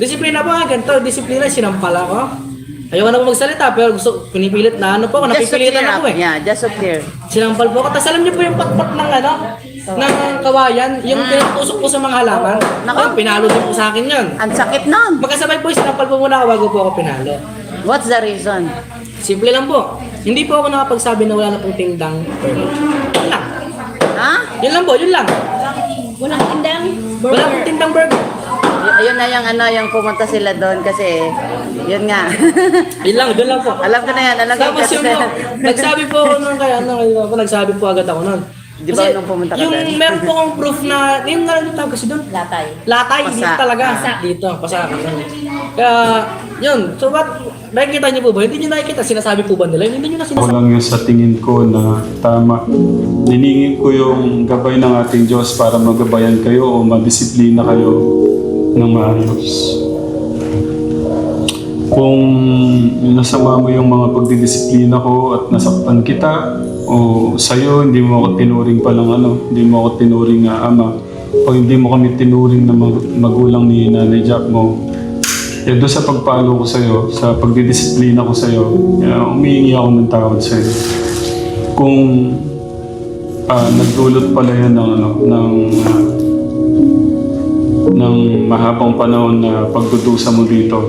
Disiplina po nga, ganito. Disiplina, sinampal ako. Ayoko na po magsalita, pero gusto, pinipilit na ano po ako, Just to napipilitan ako eh. Yeah, just to clear. Sinampal po ako. Tapos alam niyo po yung patpat ng ano, ng kawayan, yung pinutusok po sa mga halaman. Nako. Ayun, pinalo din po sa akin yun. Ang sakit nun. Magkasabay po, sinampal po muna ako bago po ako pinalo. What's the reason? Simple lang po. Hindi po ako nakapagsabi na wala na pong tindang burger. Yun lang. Ha? Yun lang po, yun lang. Walang tindang Wala pong tindang burger. Y- ayun na yung ano, yung pumunta sila doon kasi yun nga. Yun lang, yun lang po. alam ko na yan, alam ko Tapos kasi. yung po, nagsabi po ako nung kaya ano, kaya ako, nagsabi po agad ako nun. Di ba nung pumunta ka yung doon? meron po akong proof na, yung na yung tawag kasi doon, latay. latay, Pasa. dito talaga. Pasa. Dito, pasa. Kaya, yun. So, what, nakikita niyo po ba? Hindi niyo nakikita, sinasabi po ba nila? Hindi niyo na Ako sinasabi. lang yung sa tingin ko na tama. Niningin ko yung gabay ng ating Diyos para magabayan kayo o madisiplina kayo ng maayos. Kung nasama mo yung mga pagdidisiplina ko at nasaktan kita o sa'yo hindi mo ako tinuring palang ano, hindi mo ako tinuring na ama o hindi mo kami tinuring na mag- magulang ni Nanay Jack mo, eh, doon sa pagpalo ko sa'yo, sa pagdidisiplina ko sa'yo, uh, umihingi ako ng tawad sa'yo. Kung ah, nagdulot pala yan ng, ano, ng, ah, ng mahabang panahon na pagdudusa mo dito.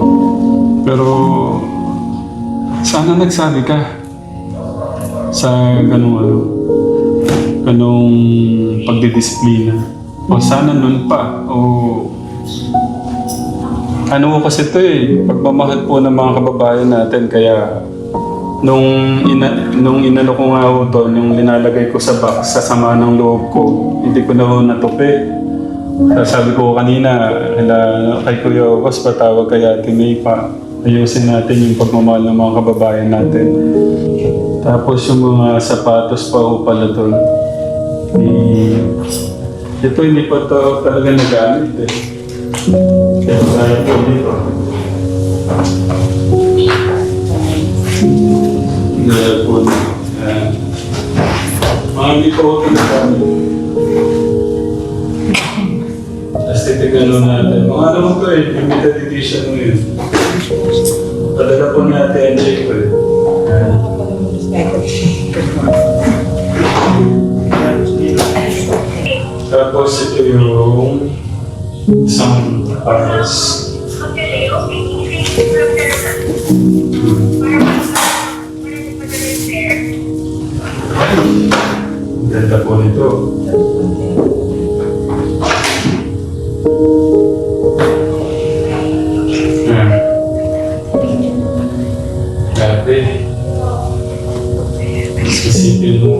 Pero sana nagsabi ka sa ganung ano, ganung pagdidisiplina. O sana nun pa, o ano ko kasi ito eh, pagmamahal po ng mga kababayan natin, kaya nung, ina, nung inano ko nga ho to, yung linalagay ko sa box, sa sama ng loob ko, hindi ko na ho natupi. Sabi ko kanina, kila, kay Kuya August, patawag kay Ate May pa, ayusin natin yung pagmamahal ng mga kababayan natin. Tapos yung mga sapatos pa ho pala doon. Eh, ito hindi pa to talaga nagamit eh. Kaya tayo po dito. Gaya po na. Ayan. Mga hindi pa po nagamit. Titigan nun natin. Mga ano mo to eh, limited edition mo yun. Padala po natin, check ko eh. Tapos ito yung isang pares. Ganda po nito. Isipin mo.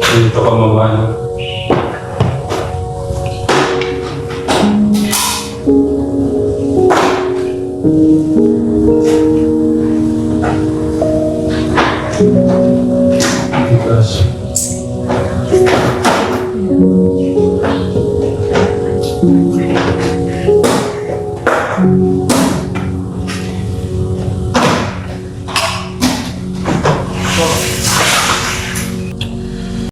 Ganito ka mamahal.